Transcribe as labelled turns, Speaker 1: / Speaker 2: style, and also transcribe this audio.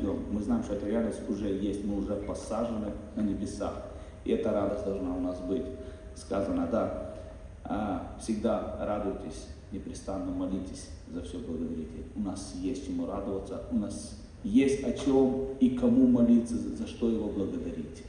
Speaker 1: ждем. Мы знаем, что эта реальность уже есть, мы уже посажены на небесах. И эта радость должна у нас быть. Сказано, да, а, всегда радуйтесь, непрестанно молитесь, за все благодарите. У нас есть чему радоваться, у нас есть о чем и кому молиться, за что его благодарить.